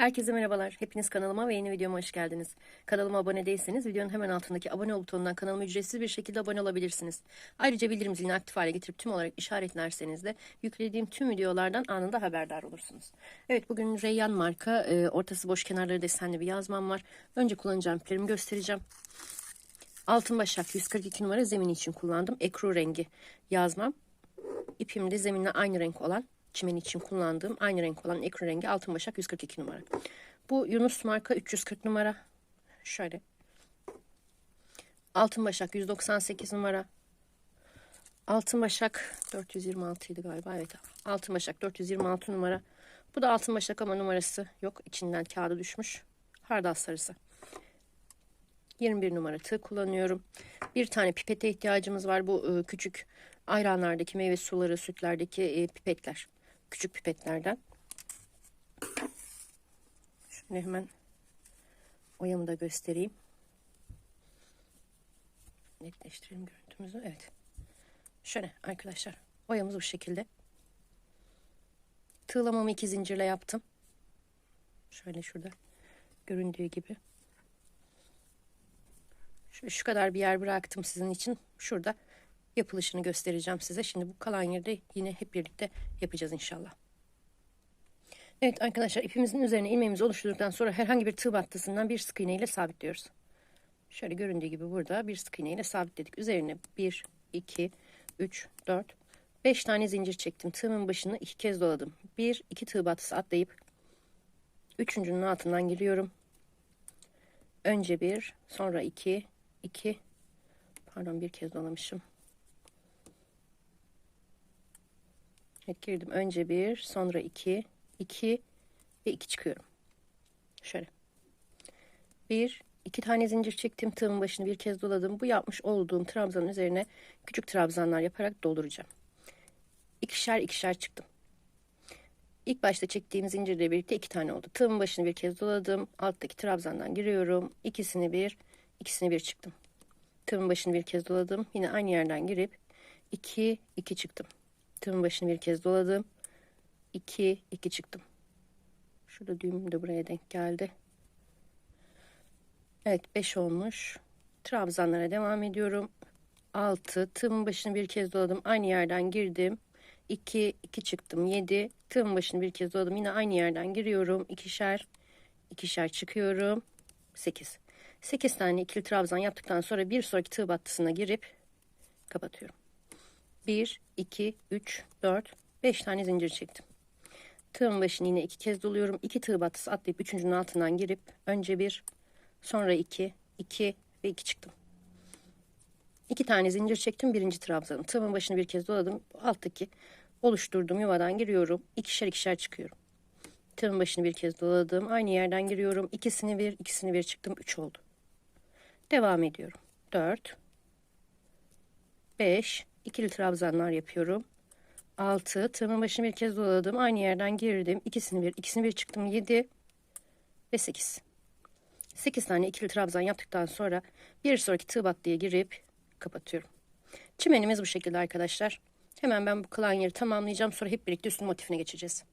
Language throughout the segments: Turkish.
Herkese merhabalar. Hepiniz kanalıma ve yeni videoma hoş geldiniz. Kanalıma abone değilseniz videonun hemen altındaki abone ol butonundan kanalıma ücretsiz bir şekilde abone olabilirsiniz. Ayrıca bildirim zilini aktif hale getirip tüm olarak işaretlerseniz de yüklediğim tüm videolardan anında haberdar olursunuz. Evet bugün Reyyan marka e, ortası boş kenarları desenli bir yazmam var. Önce kullanacağım iplerimi göstereceğim. Altın başak 142 numara zemin için kullandım. Ekru rengi yazmam. İpim de zeminle aynı renk olan çimen için kullandığım aynı renk olan ekru rengi altın başak 142 numara. Bu Yunus marka 340 numara. Şöyle. Altın başak 198 numara. Altın başak 426 idi galiba. Evet. Altın başak 426 numara. Bu da altın başak ama numarası yok. İçinden kağıdı düşmüş. Hardal sarısı. 21 numara tığ kullanıyorum. Bir tane pipete ihtiyacımız var. Bu e, küçük ayranlardaki meyve suları, sütlerdeki e, pipetler. Küçük pipetlerden. Şöyle hemen oyamı da göstereyim. Netleştirelim görüntümüzü. Evet. Şöyle arkadaşlar. Oyamız bu şekilde. Tığlamamı iki zincirle yaptım. Şöyle şurada göründüğü gibi. Şu, şu kadar bir yer bıraktım sizin için. Şurada yapılışını göstereceğim size. Şimdi bu kalan yerde yine hep birlikte yapacağız inşallah. Evet arkadaşlar ipimizin üzerine ilmeğimizi oluşturduktan sonra herhangi bir tığ battısından bir sık iğne ile sabitliyoruz. Şöyle göründüğü gibi burada bir sık iğne ile sabitledik. Üzerine 1, 2, 3, 4, 5 tane zincir çektim. Tığımın başını iki kez doladım. 1, 2 tığ battısı atlayıp üçüncünün altından giriyorum. Önce 1, sonra 2, 2, pardon bir kez dolamışım. Evet girdim. Önce 1, sonra 2, 2 ve 2 çıkıyorum. Şöyle. 1, 2 tane zincir çektim. Tığımın başını bir kez doladım. Bu yapmış olduğum trabzanın üzerine küçük trabzanlar yaparak dolduracağım. İkişer ikişer çıktım. İlk başta çektiğim zincirle birlikte iki tane oldu. Tığımın başını bir kez doladım. Alttaki trabzandan giriyorum. İkisini bir, ikisini bir çıktım. Tığımın başını bir kez doladım. Yine aynı yerden girip iki, iki çıktım. Tığımın başını bir kez doladım. 2 2 çıktım. Şurada düğüm de buraya denk geldi. Evet 5 olmuş. Trabzanlara devam ediyorum. 6 tığımın başını bir kez doladım. Aynı yerden girdim. 2 2 çıktım. 7 tığımın başını bir kez doladım. Yine aynı yerden giriyorum. ikişer ikişer çıkıyorum. 8. 8 tane ikili trabzan yaptıktan sonra bir sonraki tığ battısına girip kapatıyorum. 1 2 3 4 5 tane zincir çektim. Tığın başını yine iki kez doluyorum. İki tığ batısı atlayıp üçüncünün altından girip önce bir sonra iki, iki ve iki çıktım. İki tane zincir çektim birinci trabzanım. Tığımın başını bir kez doladım. Alttaki oluşturduğum yuvadan giriyorum. İkişer ikişer çıkıyorum. Tığımın başını bir kez doladım. Aynı yerden giriyorum. İkisini bir, ikisini bir çıktım. Üç oldu. Devam ediyorum. Dört, beş, ikili trabzanlar yapıyorum. 6 tığımın başını bir kez doladım. Aynı yerden girdim. İkisini bir, ikisini bir çıktım. 7 ve 8. 8 tane ikili trabzan yaptıktan sonra bir sonraki tığ battıya girip kapatıyorum. Çimenimiz bu şekilde arkadaşlar. Hemen ben bu kalan yeri tamamlayacağım. Sonra hep birlikte üstün motifine geçeceğiz.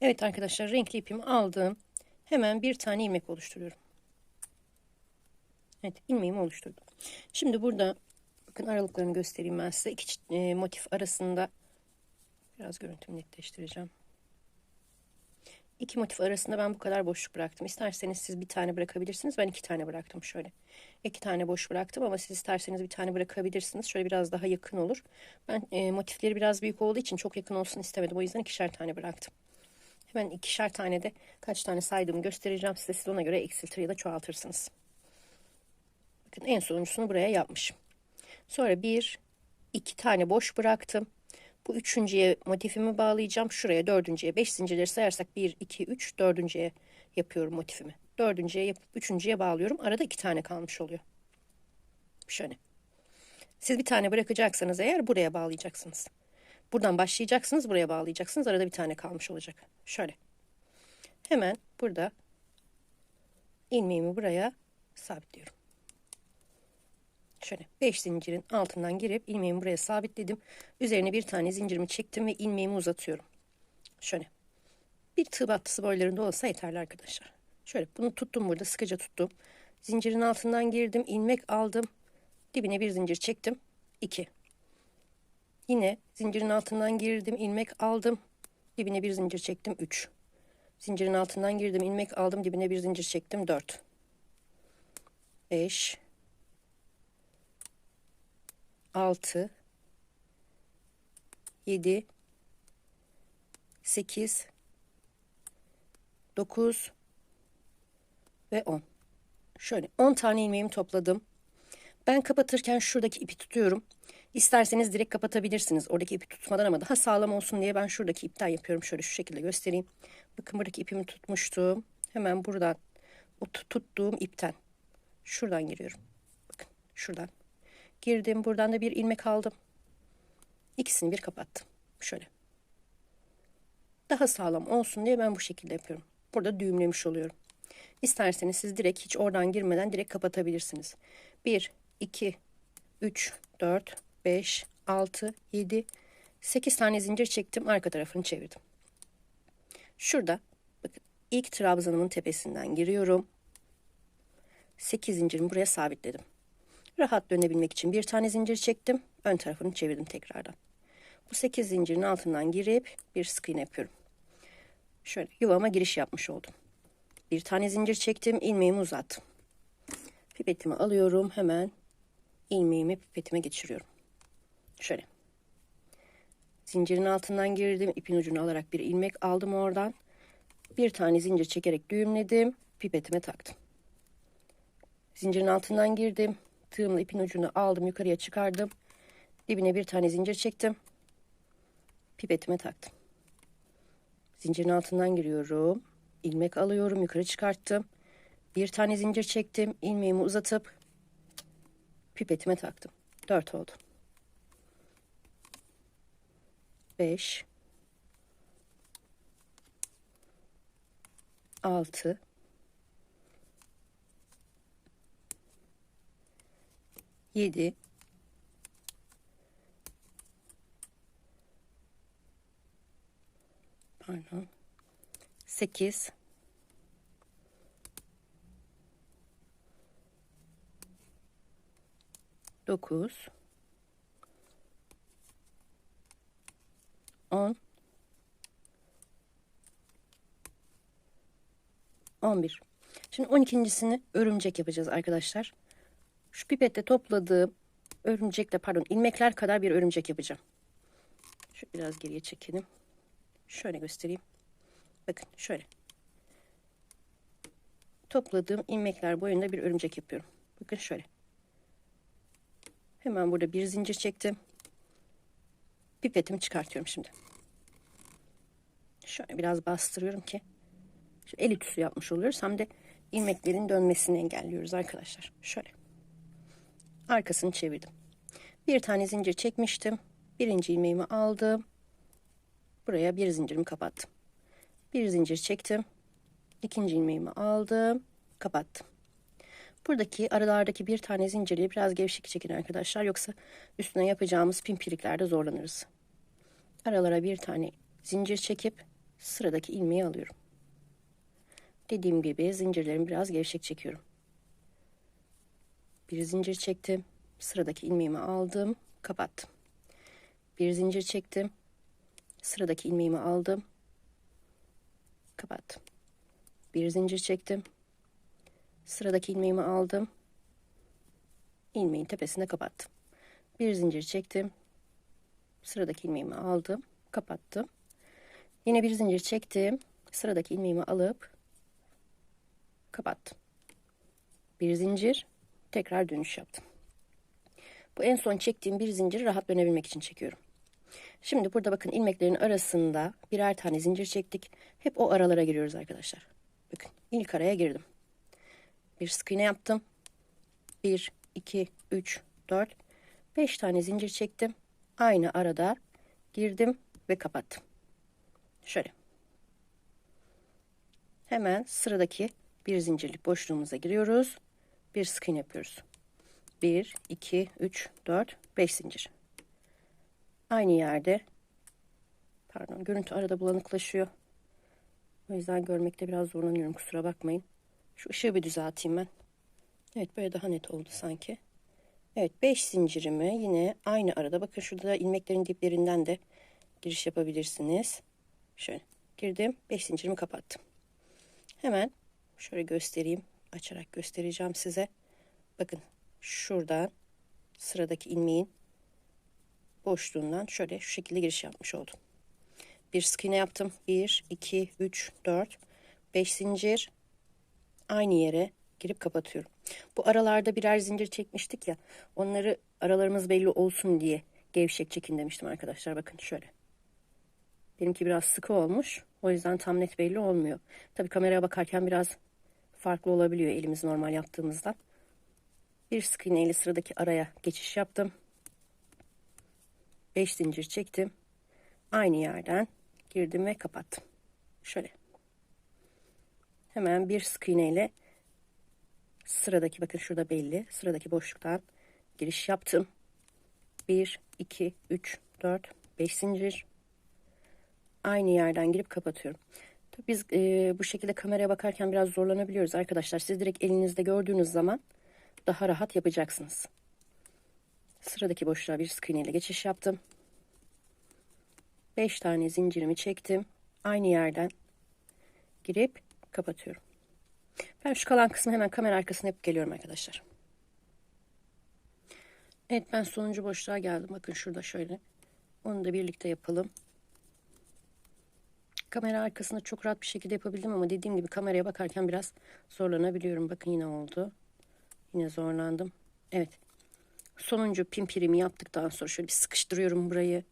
Evet arkadaşlar renkli ipimi aldım. Hemen bir tane ilmek oluşturuyorum. Evet ilmeğimi oluşturdum. Şimdi burada bakın aralıklarını göstereyim ben size. İki e, motif arasında Biraz görüntümü netleştireceğim. İki motif arasında ben bu kadar boşluk bıraktım. İsterseniz siz bir tane bırakabilirsiniz. Ben iki tane bıraktım şöyle. İki tane boş bıraktım ama siz isterseniz bir tane bırakabilirsiniz. Şöyle biraz daha yakın olur. Ben e, motifleri biraz büyük olduğu için çok yakın olsun istemedim. O yüzden ikişer tane bıraktım. Hemen ikişer tane de kaç tane saydığımı göstereceğim size. Siz ona göre eksiltir ya da çoğaltırsınız. Bakın en sonuncusunu buraya yapmışım. Sonra bir, iki tane boş bıraktım. Bu üçüncüye motifimi bağlayacağım. Şuraya dördüncüye beş zincirleri sayarsak bir, iki, üç, dördüncüye yapıyorum motifimi. Dördüncüye yapıp üçüncüye bağlıyorum. Arada iki tane kalmış oluyor. Şöyle. Siz bir tane bırakacaksanız eğer buraya bağlayacaksınız. Buradan başlayacaksınız buraya bağlayacaksınız. Arada bir tane kalmış olacak. Şöyle. Hemen burada ilmeğimi buraya sabitliyorum. Şöyle 5 zincirin altından girip ilmeğimi buraya sabitledim. Üzerine bir tane zincirimi çektim ve ilmeğimi uzatıyorum. Şöyle. Bir tığ battısı boylarında olsa yeterli arkadaşlar. Şöyle bunu tuttum burada sıkıca tuttum. Zincirin altından girdim. ilmek aldım. Dibine bir zincir çektim. 2. Yine zincirin altından girdim. ilmek aldım. Dibine bir zincir çektim. 3. Zincirin altından girdim. ilmek aldım. Dibine bir zincir çektim. 4. 5. 6. 7. 8. 9 ve 10. Şöyle 10 tane ilmeğimi topladım. Ben kapatırken şuradaki ipi tutuyorum. İsterseniz direkt kapatabilirsiniz oradaki ipi tutmadan ama daha sağlam olsun diye ben şuradaki ipten yapıyorum. Şöyle şu şekilde göstereyim. Bakın buradaki ipimi tutmuştum. Hemen buradan o tuttuğum ipten şuradan giriyorum. Bakın şuradan. Girdim. Buradan da bir ilmek aldım. İkisini bir kapattım. Şöyle. Daha sağlam olsun diye ben bu şekilde yapıyorum. Burada düğümlemiş oluyorum. İsterseniz siz direkt hiç oradan girmeden direkt kapatabilirsiniz. 1, 2, 3, 4, 5, 6, 7, 8 tane zincir çektim. Arka tarafını çevirdim. Şurada bakın ilk trabzanımın tepesinden giriyorum. 8 zincirimi buraya sabitledim. Rahat dönebilmek için bir tane zincir çektim. Ön tarafını çevirdim tekrardan. Bu 8 zincirin altından girip bir sık iğne yapıyorum. Şöyle yuvama giriş yapmış oldum. Bir tane zincir çektim, ilmeğimi uzattım. Pipetimi alıyorum, hemen ilmeğimi pipetime geçiriyorum. Şöyle. Zincirin altından girdim, ipin ucunu alarak bir ilmek aldım oradan. Bir tane zincir çekerek düğümledim, pipetime taktım. Zincirin altından girdim, tığımla ipin ucunu aldım, yukarıya çıkardım. Dibine bir tane zincir çektim. Pipetime taktım. Zincirin altından giriyorum. ilmek alıyorum. Yukarı çıkarttım. Bir tane zincir çektim. ilmeğimi uzatıp pipetime taktım. Dört oldu. Beş. Altı. Yedi. pardon. 8 9 10 11 Şimdi 12.sini örümcek yapacağız arkadaşlar. Şu pipette topladığım örümcekle pardon ilmekler kadar bir örümcek yapacağım. Şu biraz geriye çekelim. Şöyle göstereyim. Bakın şöyle. Topladığım ilmekler boyunda bir örümcek yapıyorum. Bakın şöyle. Hemen burada bir zincir çektim. Pipetimi çıkartıyorum şimdi. Şöyle biraz bastırıyorum ki el ütüsü yapmış oluyoruz. Hem de ilmeklerin dönmesini engelliyoruz arkadaşlar. Şöyle. Arkasını çevirdim. Bir tane zincir çekmiştim. Birinci ilmeğimi aldım. Buraya bir zincirimi kapattım. Bir zincir çektim. İkinci ilmeğimi aldım. Kapattım. Buradaki aralardaki bir tane zinciri biraz gevşek çekin arkadaşlar. Yoksa üstüne yapacağımız pimpiriklerde zorlanırız. Aralara bir tane zincir çekip sıradaki ilmeği alıyorum. Dediğim gibi zincirlerimi biraz gevşek çekiyorum. Bir zincir çektim. Sıradaki ilmeğimi aldım. Kapattım. Bir zincir çektim. Sıradaki ilmeğimi aldım. Kapattım. Bir zincir çektim. Sıradaki ilmeğimi aldım. İlmeğin tepesine kapattım. Bir zincir çektim. Sıradaki ilmeğimi aldım. Kapattım. Yine bir zincir çektim. Sıradaki ilmeğimi alıp kapattım. Bir zincir tekrar dönüş yaptım. Bu en son çektiğim bir zinciri rahat dönebilmek için çekiyorum. Şimdi burada bakın ilmeklerin arasında birer tane zincir çektik. Hep o aralara giriyoruz arkadaşlar. Bakın ilk araya girdim. Bir sık iğne yaptım. 1, 2, 3, 4, 5 tane zincir çektim. Aynı arada girdim ve kapattım. Şöyle. Hemen sıradaki bir zincirlik boşluğumuza giriyoruz. Bir sık iğne yapıyoruz. 1, 2, 3, 4, 5 zincir aynı yerde pardon görüntü arada bulanıklaşıyor. O yüzden görmekte biraz zorlanıyorum kusura bakmayın. Şu ışığı bir düzelteyim ben. Evet böyle daha net oldu sanki. Evet 5 zincirimi yine aynı arada bakın şurada ilmeklerin diplerinden de giriş yapabilirsiniz. Şöyle girdim 5 zincirimi kapattım. Hemen şöyle göstereyim açarak göstereceğim size. Bakın şuradan sıradaki ilmeğin boşluğundan şöyle şu şekilde giriş yapmış oldum. Bir sık iğne yaptım. 1, 2, 3, 4, 5 zincir aynı yere girip kapatıyorum. Bu aralarda birer zincir çekmiştik ya. Onları aralarımız belli olsun diye gevşek çekin demiştim arkadaşlar. Bakın şöyle. Benimki biraz sıkı olmuş. O yüzden tam net belli olmuyor. Tabii kameraya bakarken biraz farklı olabiliyor elimiz normal yaptığımızdan. Bir sık iğne ile sıradaki araya geçiş yaptım. 5 zincir çektim. Aynı yerden girdim ve kapattım. Şöyle. Hemen bir sık iğne ile sıradaki bakın şurada belli. Sıradaki boşluktan giriş yaptım. 1, 2, 3, 4, 5 zincir. Aynı yerden girip kapatıyorum. Biz e, bu şekilde kameraya bakarken biraz zorlanabiliyoruz arkadaşlar. Siz direkt elinizde gördüğünüz zaman daha rahat yapacaksınız. Sıradaki boşluğa bir sık iğne ile geçiş yaptım. 5 tane zincirimi çektim. Aynı yerden girip kapatıyorum. Ben şu kalan kısmı hemen kamera arkasına yapıp geliyorum arkadaşlar. Evet ben sonuncu boşluğa geldim. Bakın şurada şöyle. Onu da birlikte yapalım. Kamera arkasında çok rahat bir şekilde yapabildim ama dediğim gibi kameraya bakarken biraz zorlanabiliyorum. Bakın yine oldu. Yine zorlandım. Evet. Sonuncu pimpirimi yaptıktan sonra şöyle bir sıkıştırıyorum burayı.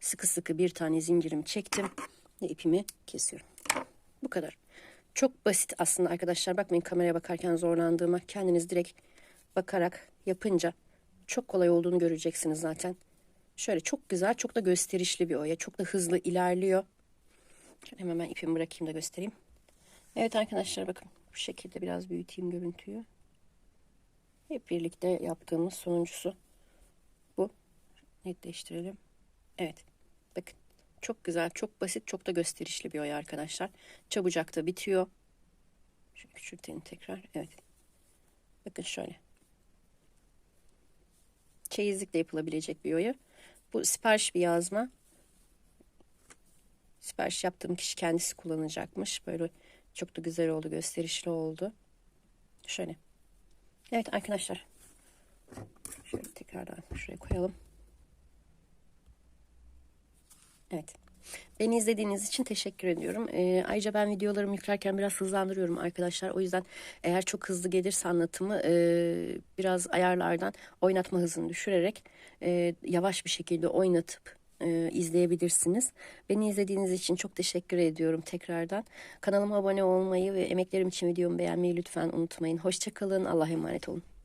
Sıkı sıkı bir tane zincirimi çektim ve ipimi kesiyorum. Bu kadar. Çok basit aslında arkadaşlar. Bakmayın kameraya bakarken zorlandığıma. Kendiniz direkt bakarak yapınca çok kolay olduğunu göreceksiniz zaten. Şöyle çok güzel, çok da gösterişli bir oya. Çok da hızlı ilerliyor. Şöyle hemen ipimi bırakayım da göstereyim. Evet arkadaşlar bakın bu şekilde biraz büyüteyim görüntüyü. Hep birlikte yaptığımız sonuncusu bu. Netleştirelim. Evet. Bakın. Çok güzel, çok basit, çok da gösterişli bir oya arkadaşlar. Çabucak da bitiyor. Şöyle küçültelim tekrar. Evet. Bakın şöyle. Çeyizlikle yapılabilecek bir oya. Bu sipariş bir yazma. Sipariş yaptığım kişi kendisi kullanacakmış. Böyle çok da güzel oldu, gösterişli oldu. Şöyle. Evet arkadaşlar. Şöyle tekrardan şuraya koyalım. Evet. Beni izlediğiniz için teşekkür ediyorum. Ee, ayrıca ben videolarımı yüklerken biraz hızlandırıyorum arkadaşlar. O yüzden eğer çok hızlı gelirse anlatımı e, biraz ayarlardan oynatma hızını düşürerek e, yavaş bir şekilde oynatıp e, izleyebilirsiniz. Beni izlediğiniz için çok teşekkür ediyorum tekrardan. Kanalıma abone olmayı ve emeklerim için videomu beğenmeyi lütfen unutmayın. Hoşçakalın. Allah'a emanet olun.